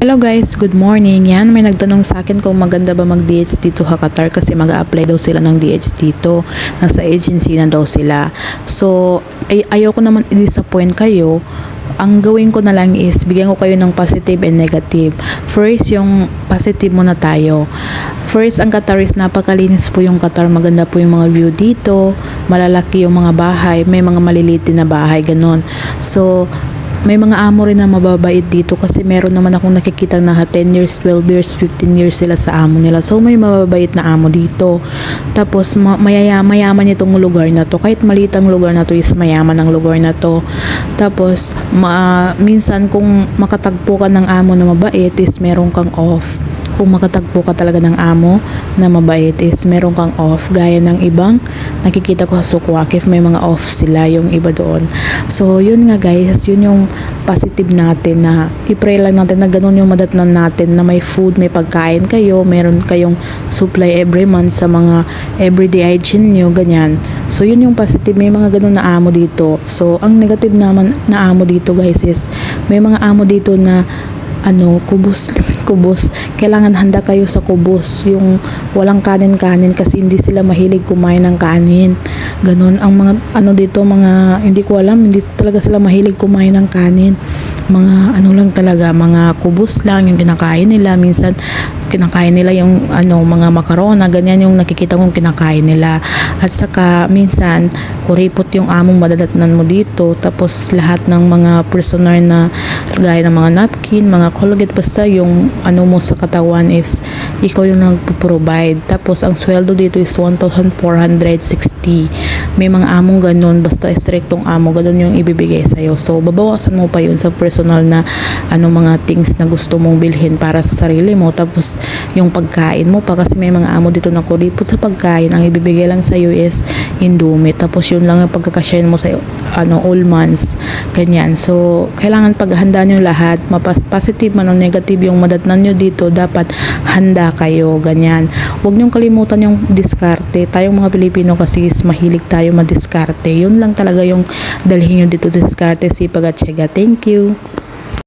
Hello guys, good morning. Yan, may nagtanong sa akin kung maganda ba mag-DH dito sa Qatar kasi mag apply daw sila ng DH dito. Nasa agency na daw sila. So, ay ayoko naman i-disappoint kayo. Ang gawin ko na lang is bigyan ko kayo ng positive and negative. First, yung positive muna tayo. First, ang Qatar is napakalinis po yung Qatar. Maganda po yung mga view dito. Malalaki yung mga bahay. May mga maliliit na bahay, ganun. So, may mga amo rin na mababait dito kasi meron naman akong nakikita na 10 years, 12 years, 15 years sila sa amo nila. So may mababait na amo dito. Tapos ma- mayaya, mayaman itong lugar na to. Kahit maliit ang lugar na to is mayaman ang lugar na to. Tapos ma- minsan kung makatagpo ka ng amo na mabait is meron kang off kung makatagpo ka talaga ng amo na mabait is meron kang off gaya ng ibang nakikita ko sa Sukwakif may mga off sila yung iba doon. So yun nga guys yun yung positive natin na i-pray lang natin na ganun yung madatnan natin na may food may pagkain kayo meron kayong supply every month sa mga everyday hygiene nyo ganyan. So yun yung positive may mga ganun na amo dito. So ang negative naman na amo dito guys is may mga amo dito na ano, kubos, kubos. Kailangan handa kayo sa kubos. Yung walang kanin-kanin kasi hindi sila mahilig kumain ng kanin. Ganun. Ang mga, ano dito, mga, hindi ko alam, hindi talaga sila mahilig kumain ng kanin. Mga, ano lang talaga, mga kubos lang yung kinakain nila. Minsan, kinakain nila yung, ano, mga makarona. Ganyan yung nakikita kong kinakain nila. At saka, minsan, kuripot yung among madadatnan mo dito. Tapos, lahat ng mga prisoner na, gaya ng mga napkin, mga Colgate basta yung ano mo sa katawan is ikaw yung nagpo-provide. Tapos ang sweldo dito is 1,460. May mga among ganun basta strictong amo ganun yung ibibigay sa So babawasan mo pa yun sa personal na ano mga things na gusto mong bilhin para sa sarili mo. Tapos yung pagkain mo pa kasi may mga amo dito na kuripot sa pagkain ang ibibigay lang sa is indomie. Tapos yun lang yung pagkakasyahin mo sa ano all months. Ganyan. So kailangan paghandaan nyo lahat. Mapas positive man o negative yung madatnan nyo dito, dapat handa kayo, ganyan. Huwag nyo kalimutan yung diskarte. Tayong mga Pilipino kasi is mahilig tayo madiskarte. Yun lang talaga yung dalhin nyo dito diskarte, sipag at syaga. Thank you.